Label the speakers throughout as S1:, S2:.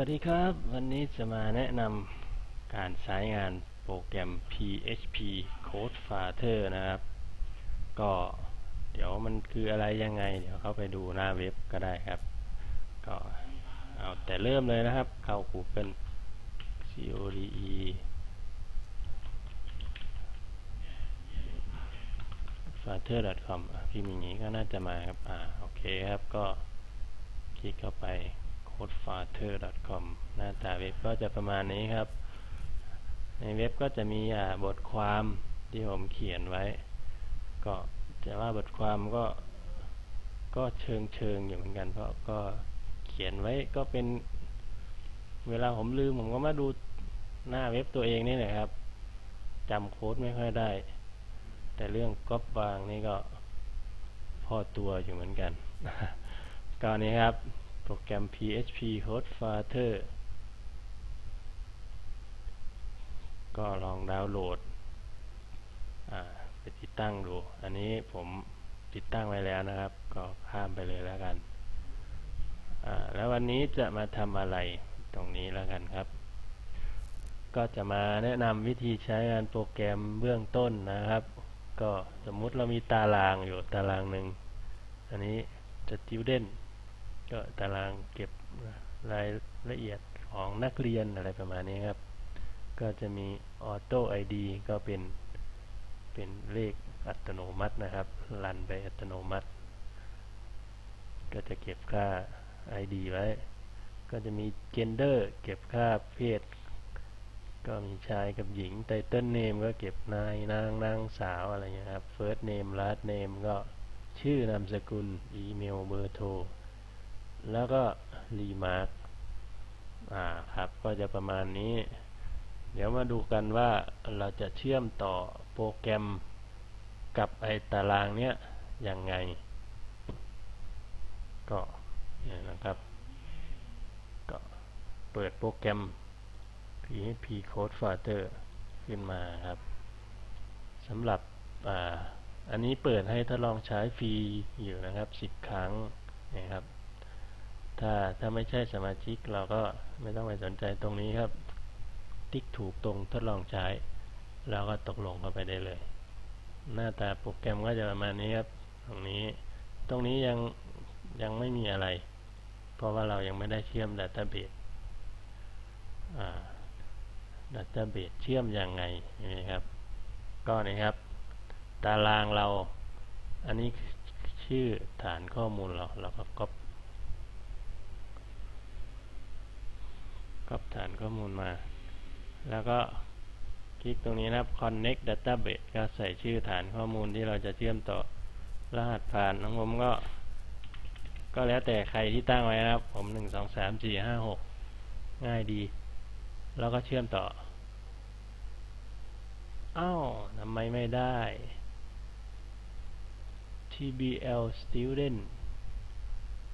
S1: วัสดีครับ วันนี้จะมาแนะนำการใช้งานโปรแกรม PHP Code Father นะครับ ก็เดี๋ยวมันคืออะไรยังไง เดี๋ยวเข้าไปดูหน้าเว็บก็ได้ครับ ก็เอาแต่เริ่มเลยนะครับ เข้า Google CODE father.com อะพิมพ์อย่างนี้ก็น่าจะมาครับ อ่า โอเคครับ ก็คลิกเข้าไป codefather.com หน้าตาเว็บก็จะประมาณนี้ครับ ในเว็บก็จะมีบทความที่ผมเขียนไว้ ก็จะว่าบทความก็ก็เชิงเชิงอยู่เหมือนกัน เพราะก็เขียนไว้ก็เป็น เวลาผมลืมผมก็มาดูหน้าเว็บตัวเองนี่แหละครับจำโค้ดไม่ค่อยได้ แต่เรื่องก๊อปวางนี่ก็พอตัวอยู่เหมือนกันก็นี้ครับ โปรแกรม PHP Code Father ก็ลองดาวน์โหลดไปติดตั้งดู อันนี้ผมติดตั้งไว้แล้วนะครับ ก็ข้ามไปเลยแล้วกัน แล้ววันนี้จะมาทำอะไรตรงนี้แล้วกันครับ ก็จะมาแนะนำวิธีใช้งานโปรแกรมเบื้องต้นนะครับ ก็สมมุติเรามีตารางอยู่ตารางหนึ่ง อันนี้จะ student ก็ตารางเก็บรายละเอียดของนักเรียนอะไรประมาณนี้ครับ ก็จะมี auto id ก็เป็นเป็นเลขอัตโนมัตินะครับ รันไปอัตโนมัติ ก็จะเก็บค่า id ไว้ ก็จะมี gender เก็บค่าเพศ ก็มีชายกับหญิง title name ก็เก็บนายนางนางสาวอะไรเงี้ยครับ first name last name ก็ชื่อนามสกุล อีเมล เบอร์โทร แล้วก็รีมาร์กอ่าครับ ก็จะประมาณนี้ เดี๋ยวมาดูกันว่าเราจะเชื่อมต่อโปรแกรมกับไอตารางเนี้ยยังไง ก็เนี่ยนะครับ ก็เปิดโปรแกรม PHP Code Father ขึ้นมาครับสำหรับอ่าอันนี้เปิดให้ทดลองใช้ฟรีอยู่นะครับสิบครั้งนะครับ ถ้าถ้าไม่ใช่สมาชิกเราก็ไม่ต้องไปสนใจตรงนี้ครับ ติ๊กถูกตรงทดลองใช้ เราก็ตกลงเข้าไปได้เลย หน้าตาโปรแกรมก็จะประมาณนี้ครับ ตรงนี้ ตรงนี้ยังยังไม่มีอะไร เพราะว่าเรายังไม่ได้เชื่อมดัตต้าเบสดัตต้าเบสเชื่อมอย่างไงนี่ครับ ก็นี่ครับ ตารางเรา อันนี้ชื่อฐานข้อมูลเรา เราก็ก๊อป ก๊อปฐานข้อมูลมา แล้วก็คลิกตรงนี้นะครับ connect database ก็ใส่ชื่อฐานข้อมูลที่เราจะเชื่อมต่อรหัสผ่านของผมก็ ก็แล้วแต่ใครที่ตั้งไว้นะครับ ผมหนึ่งสองสามสี่ห้าหกง่ายดี แล้วก็เชื่อมต่ออ้าวทำไมไม่ได้ tbl student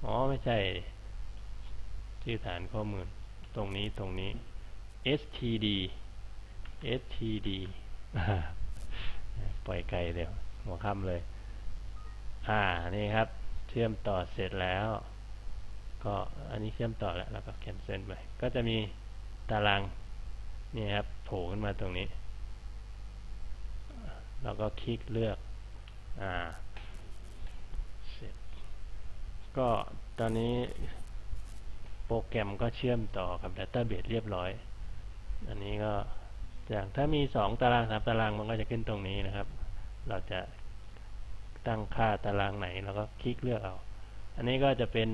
S1: อ๋อ ไม่ใช่ ชื่อฐานข้อมูล ตรงนี้ตรงนี้ std std ปล่อยไกลเดี๋ยวหัวค่ำเลย อ่า นี่ครับ เชื่อมต่อเสร็จแล้ว ก็อันนี้เชื่อมต่อแล้ว แล้วก็แคนเซิลไป ก็จะมีตาราง นี่ครับ โผล่ขึ้นมาตรงนี้ แล้วก็คลิกเลือก อ่า เสร็จ ก็ตอนนี้ โปรแกรมก็เชื่อมต่อกับ Database เรียบร้อย อันนี้ก็อย่างถ้ามีสองตารางสามตารางมันก็จะขึ้นตรงนี้นะครับ เราจะตั้งค่าตารางไหนเราก็คลิกเลือกเอา อันนี้ก็จะเป็น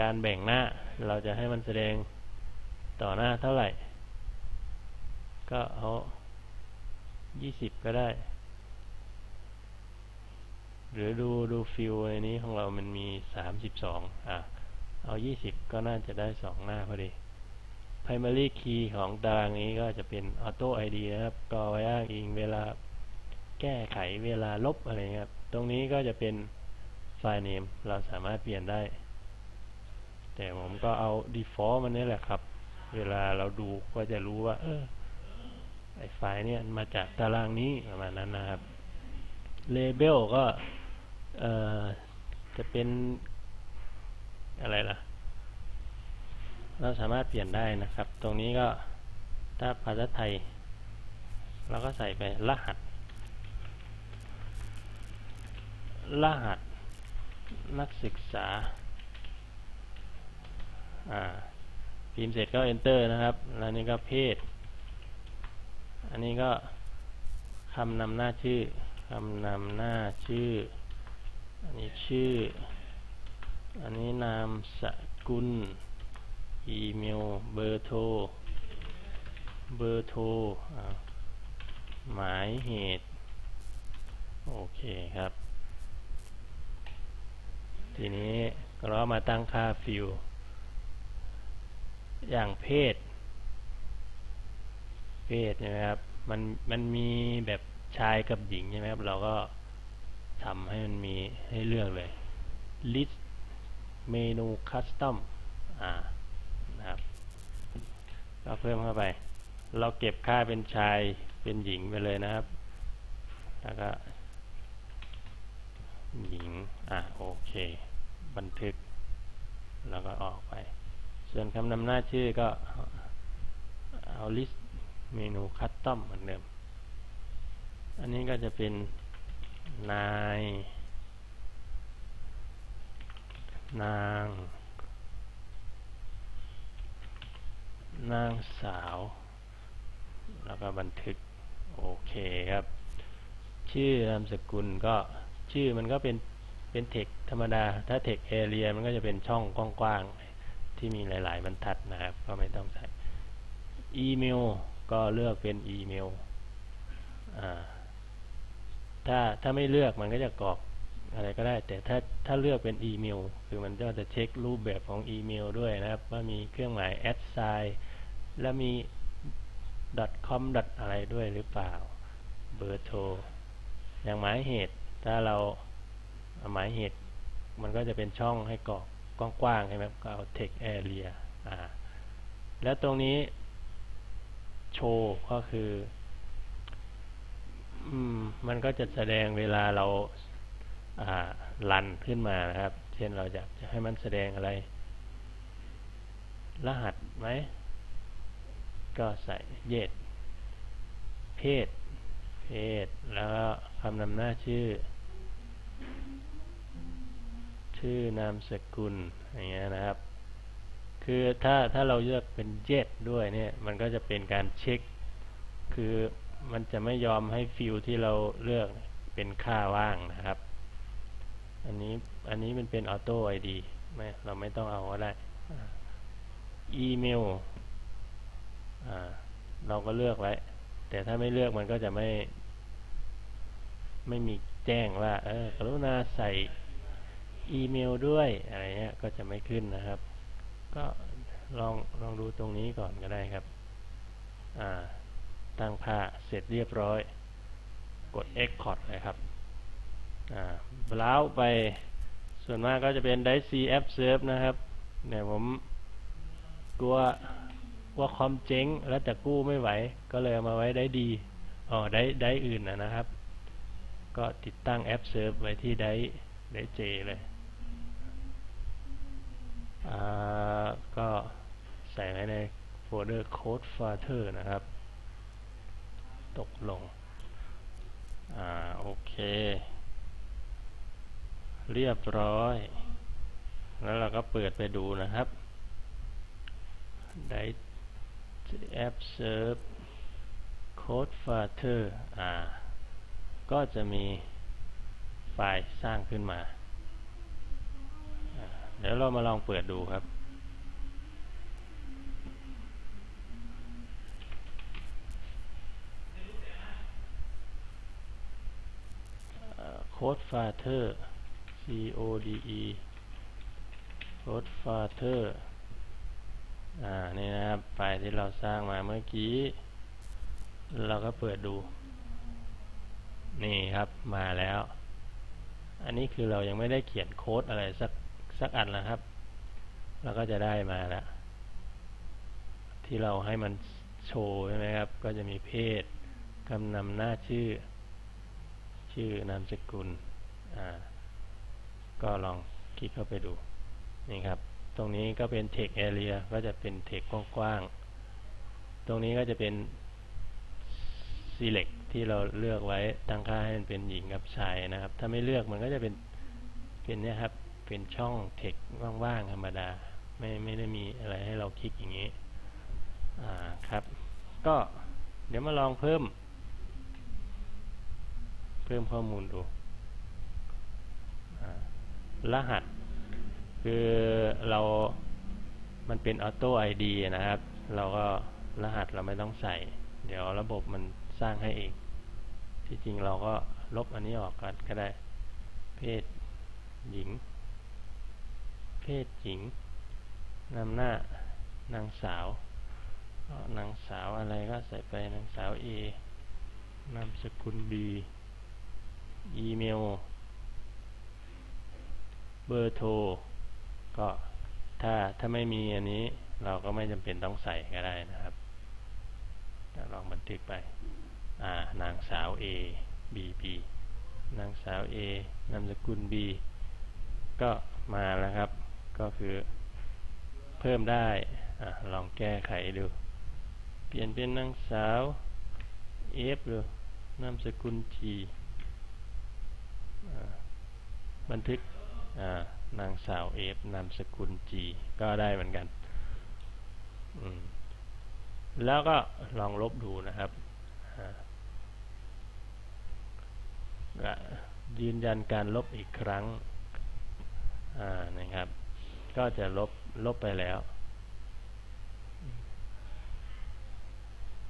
S1: การแบ่งหน้า เราจะให้มันแสดงต่อหน้าเท่าไหร่ ก็เอายี่สิบก็ได้ หรือดูดูฟิลในนี้ของเรามันมีสามสิบสองอะ เอายี่สิบก็น่าจะได้สองหน้าพอดี primary key ของตารางนี้ก็จะเป็น auto id นะครับ ก็ไว้อ้างอิงเวลาแก้ไขเวลาลบอะไรครับ ตรงนี้ก็จะเป็นไฟล์ name เราสามารถเปลี่ยนได้ แต่ผมก็เอา default มันนี่แหละครับ เวลาเราดูก็จะรู้ว่า เออไอไฟล์เนี่ยมาจากตารางนี้ประมาณนั้นนะครับ label ก็เออจะเป็น อะไรล่ะ เราสามารถเปลี่ยนได้นะครับ ตรงนี้ก็ถ้าภาษาไทย เราก็ใส่ไปรหัส รหัส นักศึกษา อ่าพิมพ์เสร็จก็ enter นะครับ แล้วนี่ก็เพศ อันนี้ก็คำนำหน้าชื่อคำนำหน้าชื่อ อันนี้ชื่อ อันนี้นามสกุล อีเมล เบอร์โทร เบอร์โทร หมายเหตุ โอเคครับ ทีนี้เรามาตั้งค่าฟิลอย่างเพศ เพศใช่ไหมครับ มันมันมีแบบชายกับหญิงใช่ไหมครับ เราก็ทำให้มันมีให้เลือกเลย list เมนู custom อ่านะครับเราเพิ่มเข้าไป เราเก็บค่าเป็นชายเป็นหญิงไปเลยนะครับ แล้วก็ หญิง อะโอเค บันทึก แล้วก็ออกไป ส่วนคำนำหน้าชื่อก็เอา list เมนู custom เหมือนเดิม อันนี้ก็จะเป็นนาย นาง นางสาว แล้วก็บันทึก โอเคครับ ชื่อนามสกุลก็ชื่อมันก็เป็นเป็นเทคธรรมดา ถ้าเทคเอเรียมันก็จะเป็นช่องกว้างๆ ที่มีหลาย ๆ บรรทัดนะครับ ก็ไม่ต้องใส่ อีเมล ก็เลือกเป็นอีเมล อ่า ถ้าถ้าไม่เลือกมันก็จะกรอก อะไรก็ได้ แต่ถ้าถ้าเลือกเป็นอีเมลคือมันก็จะเช็ครูปแบบของอีเมลด้วยนะครับ ว่ามีเครื่องหมายแอดไซน์แล้วมี .com อะไรด้วยหรือเปล่า เบอร์โทร อย่างหมายเหตุ ถ้าเราเอาหมายเหตุ มันก็จะเป็นช่องให้กรอกกว้างๆใช่ไหมก็เอา text area อ่า แล้วตรงนี้ โชว์ก็คือ อืม มันก็จะแสดงเวลาเรา รันขึ้นมานะครับ เช่นเราอยากจะให้มันแสดงอะไร รหัสไหม ก็ใส่เยดเพศ เพศ แล้วก็คำนำหน้าชื่อ ชื่อนามสกุล อย่างเงี้ยนะครับ คือถ้าถ้าเราเลือกเป็นเยดด้วยเนี่ย มันก็จะเป็นการเช็ค คือมันจะไม่ยอมให้ฟิลที่เราเลือกเป็นค่าว่างนะครับ อันนี้อันนี้มันเป็นออโต้ไอดีไม่เราไม่ต้องเอาก็ได้อีเมลอ่าเราก็เลือกไว้ แต่ถ้าไม่เลือกมันก็จะไม่ ไม่มีแจ้งว่าเออกรุณาใส่อีเมลด้วยอะไรเงี้ยก็จะไม่ขึ้นนะครับ ก็ลองลองดูตรงนี้ก่อนก็ได้ครับอ่าตั้งค่าเสร็จเรียบร้อย กด Export เลยครับ อ่าเล้าไปส่วนมากก็จะเป็นไดซีแอปเซิร์ฟนะครับ เนี่ยผมกลัวว่าคอมเจ๊งแล้วจะกู้ไม่ไหว ก็เลยเอามาไว้ได้ดีอ๋อได้ได้อื่นนะครับ ก็ติดตั้งแอปเซิร์ฟไว้ที่ได้ได้เจเลยอ่าก็ใส่ไว้ในโฟลเดอร์ Code Father นะครับ ตกลง อ่า โอเค เรียบร้อย แล้วเราก็เปิดไปดูนะครับ ได้แอปเซิร์ฟโค้ดฟาเธอร์อ่า ก็จะมีไฟล์สร้างขึ้นมา เดี๋ยวเรามาลองเปิดดูครับ โค้ดฟาเธอร์ C O D E โค้ดฟาเธอร์อ่า นี่นะครับ ไฟล์ที่เราสร้างมาเมื่อกี้ เราก็เปิดดู นี่ครับ มาแล้ว อันนี้คือเรายังไม่ได้เขียนโค้ดอะไรสักสักอันนะครับ เราก็จะได้มาแล้ว ที่เราให้มันโชว์ใช่ไหมครับ ก็จะมีเพศคำนำหน้าชื่อ ชื่อนามสกุล อ่า ก็ลองคลิกเข้าไปดูนี่ครับ ตรงนี้ก็เป็น text area ก็จะเป็น text กว้างๆตรงนี้ก็จะเป็น select ที่เราเลือกไว้ตั้งค่าให้มันเป็นหญิงกับชายนะครับ ถ้าไม่เลือกมันก็จะเป็นเป็นเนี่ยครับเป็นช่อง text ว่างๆธรรมดา ไม่ไม่ได้มีอะไรให้เราคลิกอย่างนี้อ่าครับ ก็เดี๋ยวมาลองเพิ่ม เพิ่มข้อมูลดู รหัส คือเรา มันเป็นออโต้ไอดีนะครับ เราก็รหัสเราไม่ต้องใส่ เดี๋ยวระบบมันสร้างให้เอง ที่จริงเราก็ลบอันนี้ออกกันก็ได้ เพศหญิง เพศหญิงนำหน้านางสาวนางสาวอะไรก็ใส่ไปนางสาว A นามสกุล B อีเมล เบอร์โทรก็ถ้าถ้าไม่มีอันนี้เราก็ไม่จำเป็นต้องใส่ก็ได้นะครับลองบันทึกไปนางสาว A B B นางสาว A นามสกุล B ก็มาแล้วครับ ก็คือเพิ่มได้อลองแก้ไขดู เปลี่ยนเป็นนางสาว F ดูนามสกุล G บันทึก นางสาว F นามสกุล G ก็ได้เหมือนกัน แล้วก็ลองลบดูนะครับ ยืนยันการลบอีกครั้งนะครับ ก็จะลบลบไปแล้ว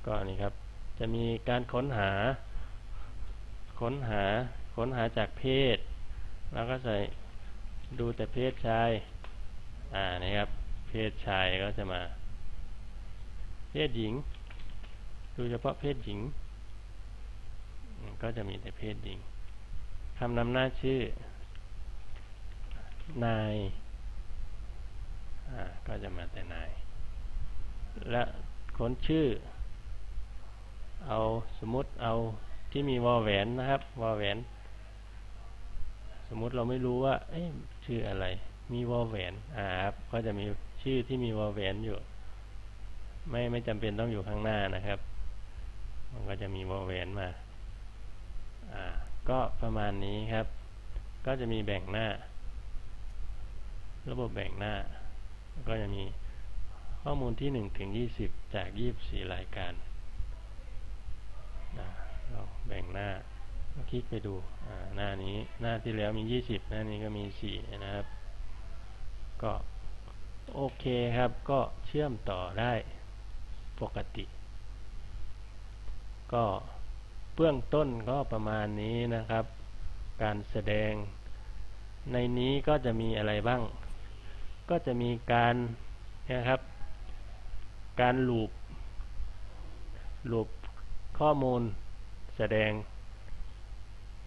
S1: ก็นี่ครับ จะมีการค้นหา ค้นหา ค้นหาจากเพศ แล้วก็ใส่ ดูแต่เพศชาย อ่านี่ครับ เพศชายก็จะมา เพศหญิง ดูเฉพาะเพศหญิง ก็จะมีแต่เพศหญิงคำนำหน้าชื่อ นาย อ่า ก็จะมาแต่นาย และค้นชื่อ เอาสมมติเอาที่มีวอแหวนนะครับ วอแหวนสมมติเราไม่รู้ว่า ชื่ออะไร มีวอแหวนอ่าครับก็จะมีชื่อที่มีวอแหวนอยู่ ไม่ไม่จำเป็นต้องอยู่ข้างหน้านะครับ มันก็จะมีวอแหวนมา อ่า ก็ประมาณนี้ครับ ก็จะมีแบ่งหน้า ระบบแบ่งหน้า ก็จะมีข้อมูลที่หนึ่งถึงยี่สิบจากยี่บสี่รายการเราแบ่งหน้า คลิกไปดูหน้านี้หน้าที่แล้วมียี่สิบหน้านี้ก็มีสี่นะครับ ก็โอเคครับ ก็เชื่อมต่อได้ปกติ ก็เบื้องต้นก็ประมาณนี้นะครับ การแสดงในนี้ก็จะมีอะไรบ้าง ก็จะมีการนะครับ การลูปลูปข้อมูลแสดง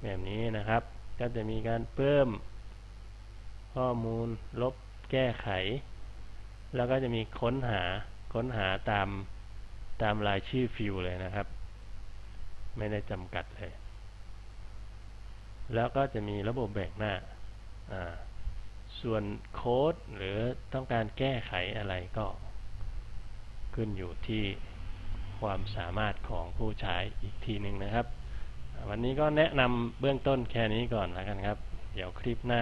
S1: แบบนี้นะครับ ก็จะมีการเพิ่มข้อมูลลบแก้ไข แล้วก็จะมีค้นหาค้นหาตามตามรายชื่อฟิลเลยนะครับ ไม่ได้จำกัดเลย แล้วก็จะมีระบบแบ่งหน้า ส่วนโค้ดหรือต้องการแก้ไขอะไรก็ขึ้นอยู่ที่ความสามารถของผู้ใช้อีกทีหนึ่งนะครับ วันนี้ก็แนะนำเบื้องต้นแค่นี้ก่อนแล้วกันครับ เดี๋ยวคลิปหน้า